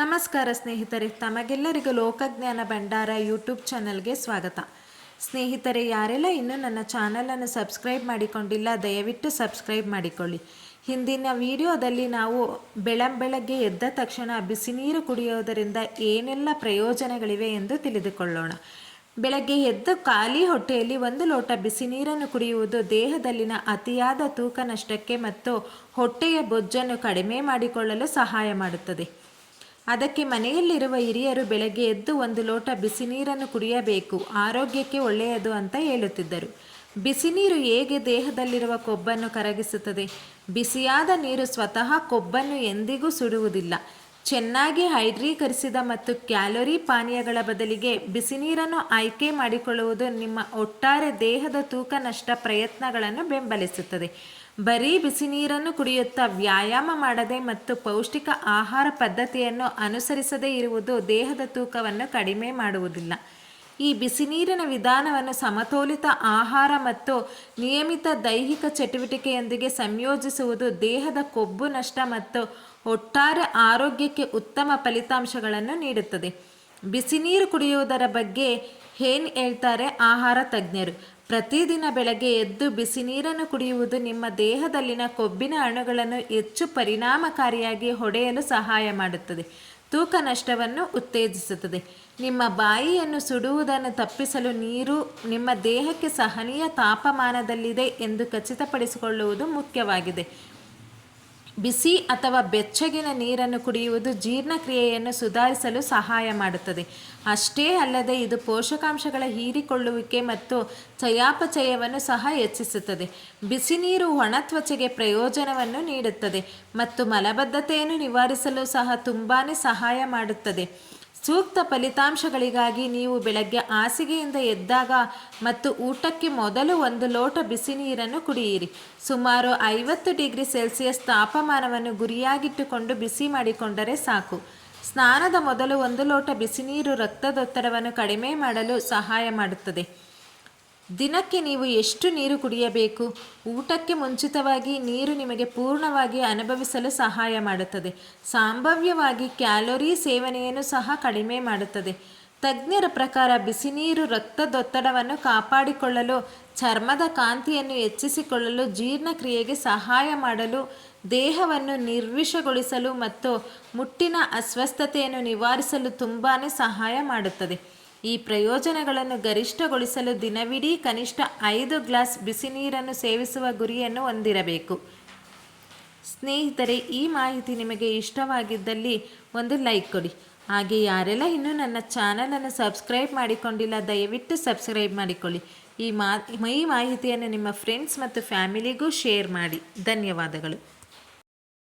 ನಮಸ್ಕಾರ ಸ್ನೇಹಿತರೆ, ತಮಗೆಲ್ಲರಿಗೂ ಲೋಕಜ್ಞಾನ ಭಂಡಾರ ಯೂಟ್ಯೂಬ್ ಚಾನಲ್ಗೆ ಸ್ವಾಗತ. ಸ್ನೇಹಿತರೆ, ಯಾರೆಲ್ಲ ಇನ್ನೂ ನನ್ನ ಚಾನಲನ್ನು ಸಬ್ಸ್ಕ್ರೈಬ್ ಮಾಡಿಕೊಂಡಿಲ್ಲ, ದಯವಿಟ್ಟು ಸಬ್ಸ್ಕ್ರೈಬ್ ಮಾಡಿಕೊಳ್ಳಿ. ಹಿಂದಿನ ವಿಡಿಯೋದಲ್ಲಿ ನಾವು ಬೆಳಂಬೆಳಗ್ಗೆ ಎದ್ದ ತಕ್ಷಣ ಬಿಸಿ ನೀರು ಕುಡಿಯೋದರಿಂದ ಏನೆಲ್ಲ ಪ್ರಯೋಜನಗಳಿವೆ ಎಂದು ತಿಳಿದುಕೊಳ್ಳೋಣ. ಬೆಳಗ್ಗೆ ಎದ್ದು ಖಾಲಿ ಹೊಟ್ಟೆಯಲ್ಲಿ ಒಂದು ಲೋಟ ಬಿಸಿ ನೀರನ್ನು ಕುಡಿಯುವುದು ದೇಹದಲ್ಲಿನ ಅತಿಯಾದ ತೂಕ ನಷ್ಟಕ್ಕೆ ಮತ್ತು ಹೊಟ್ಟೆಯ ಬೊಜ್ಜನ್ನು ಕಡಿಮೆ ಮಾಡಿಕೊಳ್ಳಲು ಸಹಾಯ ಮಾಡುತ್ತದೆ. ಅದಕ್ಕೆ ಮನೆಯಲ್ಲಿರುವ ಹಿರಿಯರು ಬೆಳಗ್ಗೆ ಎದ್ದು ಒಂದು ಲೋಟ ಬಿಸಿ ನೀರನ್ನು ಕುಡಿಯಬೇಕು. ಆರೋಗ್ಯಕ್ಕೆ ಒಳ್ಳೆಯದು ಅಂತ ಹೇಳುತ್ತಿದ್ದರು. ಬಿಸಿ ನೀರು ಹೇಗೆ ದೇಹದಲ್ಲಿರುವ ಕೊಬ್ಬನ್ನು ಕರಗಿಸುತ್ತದೆ? ಬಿಸಿಯಾದ ನೀರು ಸ್ವತಃ ಕೊಬ್ಬನ್ನು ಎಂದಿಗೂ ಸುಡುವುದಿಲ್ಲ. ಚೆನ್ನಾಗಿ ಹೈಡ್ರೀಕರಿಸಿದ ಮತ್ತು ಕ್ಯಾಲೋರಿ ಪಾನೀಯಗಳ ಬದಲಿಗೆ ಬಿಸಿ ನೀರನ್ನು ಆಯ್ಕೆ ಮಾಡಿಕೊಳ್ಳುವುದು ನಿಮ್ಮ ಒಟ್ಟಾರೆ ದೇಹದ ತೂಕ ನಷ್ಟ ಪ್ರಯತ್ನಗಳನ್ನು ಬೆಂಬಲಿಸುತ್ತದೆ. ಬರೀ ಬಿಸಿ ನೀರನ್ನು ಕುಡಿಯುತ್ತಾ ವ್ಯಾಯಾಮ ಮಾಡದೆ ಮತ್ತು ಪೌಷ್ಟಿಕ ಆಹಾರ ಪದ್ಧತಿಯನ್ನು ಅನುಸರಿಸದೇ ಇರುವುದು ದೇಹದ ತೂಕವನ್ನು ಕಡಿಮೆ ಮಾಡುವುದಿಲ್ಲ. ಈ ಬಿಸಿ ನೀರಿನ ವಿಧಾನವನ್ನು ಸಮತೋಲಿತ ಆಹಾರ ಮತ್ತು ನಿಯಮಿತ ದೈಹಿಕ ಚಟುವಟಿಕೆಯೊಂದಿಗೆ ಸಂಯೋಜಿಸುವುದು ದೇಹದ ಕೊಬ್ಬು ನಷ್ಟ ಮತ್ತು ಒಟ್ಟಾರೆ ಆರೋಗ್ಯಕ್ಕೆ ಉತ್ತಮ ಫಲಿತಾಂಶಗಳನ್ನು ನೀಡುತ್ತದೆ. ಬಿಸಿ ನೀರು ಕುಡಿಯುವುದರ ಬಗ್ಗೆ ಏನು ಹೇಳ್ತಾರೆ ಆಹಾರ ತಜ್ಞರು. ಪ್ರತಿದಿನ ಬೆಳಗ್ಗೆ ಎದ್ದು ಬಿಸಿ ನೀರನ್ನು ಕುಡಿಯುವುದು ನಿಮ್ಮ ದೇಹದಲ್ಲಿನ ಕೊಬ್ಬಿನ ಅಣುಗಳನ್ನು ಹೆಚ್ಚು ಪರಿಣಾಮಕಾರಿಯಾಗಿ ಹೊಡೆಯಲು ಸಹಾಯ ಮಾಡುತ್ತದೆ. ತೂಕ ನಷ್ಟವನ್ನು ಉತ್ತೇಜಿಸುತ್ತದೆ. ನಿಮ್ಮ ಬಾಯಿಯನ್ನು ಸುಡುವುದನ್ನು ತಪ್ಪಿಸಲು ನೀರು ನಿಮ್ಮ ದೇಹಕ್ಕೆ ಸಹನೀಯ ತಾಪಮಾನದಲ್ಲಿದೆ ಎಂದು ಖಚಿತಪಡಿಸಿಕೊಳ್ಳುವುದು ಮುಖ್ಯವಾಗಿದೆ. ಬಿಸಿ ಅಥವಾ ಬೆಚ್ಚಗಿನ ನೀರನ್ನು ಕುಡಿಯುವುದು ಜೀರ್ಣಕ್ರಿಯೆಯನ್ನು ಸುಧಾರಿಸಲು ಸಹಾಯ ಮಾಡುತ್ತದೆ. ಅಷ್ಟೇ ಅಲ್ಲದೆ ಇದು ಪೋಷಕಾಂಶಗಳ ಹೀರಿಕೊಳ್ಳುವಿಕೆ ಮತ್ತು ಚಯಾಪಚಯವನ್ನು ಸಹ ಹೆಚ್ಚಿಸುತ್ತದೆ. ಬಿಸಿ ನೀರು ಒಣ ತ್ವಚೆಗೆ ಪ್ರಯೋಜನವನ್ನು ನೀಡುತ್ತದೆ ಮತ್ತು ಮಲಬದ್ಧತೆಯನ್ನು ನಿವಾರಿಸಲು ಸಹ ತುಂಬಾ ಸಹಾಯ ಮಾಡುತ್ತದೆ. ಸೂಕ್ತ ಫಲಿತಾಂಶಗಳಿಗಾಗಿ ನೀವು ಬೆಳಗ್ಗೆ ಹಾಸಿಗೆಯಿಂದ ಎದ್ದಾಗ ಮತ್ತು ಊಟಕ್ಕೆ ಮೊದಲು ಒಂದು ಲೋಟ ಬಿಸಿ ನೀರನ್ನು ಕುಡಿಯಿರಿ. ಸುಮಾರು ಐವತ್ತು ಡಿಗ್ರಿ ಸೆಲ್ಸಿಯಸ್ ತಾಪಮಾನವನ್ನು ಗುರಿಯಾಗಿಟ್ಟುಕೊಂಡು ಬಿಸಿ ಮಾಡಿಕೊಂಡರೆ ಸಾಕು. ಸ್ನಾನದ ಮೊದಲು ಒಂದು ಲೋಟ ಬಿಸಿನೀರು ರಕ್ತದೊತ್ತಡವನ್ನು ಕಡಿಮೆ ಮಾಡಲು ಸಹಾಯ ಮಾಡುತ್ತದೆ. ದಿನಕ್ಕೆ ನೀವು ಎಷ್ಟು ನೀರು ಕುಡಿಯಬೇಕು? ಊಟಕ್ಕೆ ಮುಂಚಿತವಾಗಿ ನೀರು ನಿಮಗೆ ಪೂರ್ಣವಾಗಿ ಅನುಭವಿಸಲು ಸಹಾಯ ಮಾಡುತ್ತದೆ. ಸಾಂಭವ್ಯವಾಗಿ ಕ್ಯಾಲೋರಿ ಸೇವನೆಯನ್ನು ಸಹ ಕಡಿಮೆ ಮಾಡುತ್ತದೆ. ತಜ್ಞರ ಪ್ರಕಾರ ಬಿಸಿ ನೀರು ರಕ್ತದೊತ್ತಡವನ್ನು ಕಾಪಾಡಿಕೊಳ್ಳಲು, ಚರ್ಮದ ಕಾಂತಿಯನ್ನು ಹೆಚ್ಚಿಸಿಕೊಳ್ಳಲು, ಜೀರ್ಣಕ್ರಿಯೆಗೆ ಸಹಾಯ ಮಾಡಲು, ದೇಹವನ್ನು ನಿರ್ವಿಷಗೊಳಿಸಲು ಮತ್ತು ಮುಟ್ಟಿನ ಅಸ್ವಸ್ಥತೆಯನ್ನು ನಿವಾರಿಸಲು ತುಂಬಾ ಸಹಾಯ ಮಾಡುತ್ತದೆ. ಈ ಪ್ರಯೋಜನಗಳನ್ನು ಗರಿಷ್ಠಗೊಳಿಸಲು ದಿನವಿಡೀ ಕನಿಷ್ಠ ಐದು ಗ್ಲಾಸ್ ಬಿಸಿ ನೀರನ್ನು ಸೇವಿಸುವ ಗುರಿಯನ್ನು ಹೊಂದಿರಬೇಕು. ಸ್ನೇಹಿತರೆ, ಈ ಮಾಹಿತಿ ನಿಮಗೆ ಇಷ್ಟವಾಗಿದ್ದಲ್ಲಿ ಒಂದು ಲೈಕ್ ಕೊಡಿ. ಹಾಗೆ ಯಾರೆಲ್ಲ ಇನ್ನೂ ನನ್ನ ಚಾನಲನ್ನು ಸಬ್ಸ್ಕ್ರೈಬ್ ಮಾಡಿಕೊಂಡಿಲ್ಲ, ದಯವಿಟ್ಟು ಸಬ್ಸ್ಕ್ರೈಬ್ ಮಾಡಿಕೊಳ್ಳಿ. ಈ ಮಾ ಈ ಮಾಹಿತಿಯನ್ನು ನಿಮ್ಮ ಫ್ರೆಂಡ್ಸ್ ಮತ್ತು ಫ್ಯಾಮಿಲಿಗೂ ಶೇರ್ ಮಾಡಿ. ಧನ್ಯವಾದಗಳು.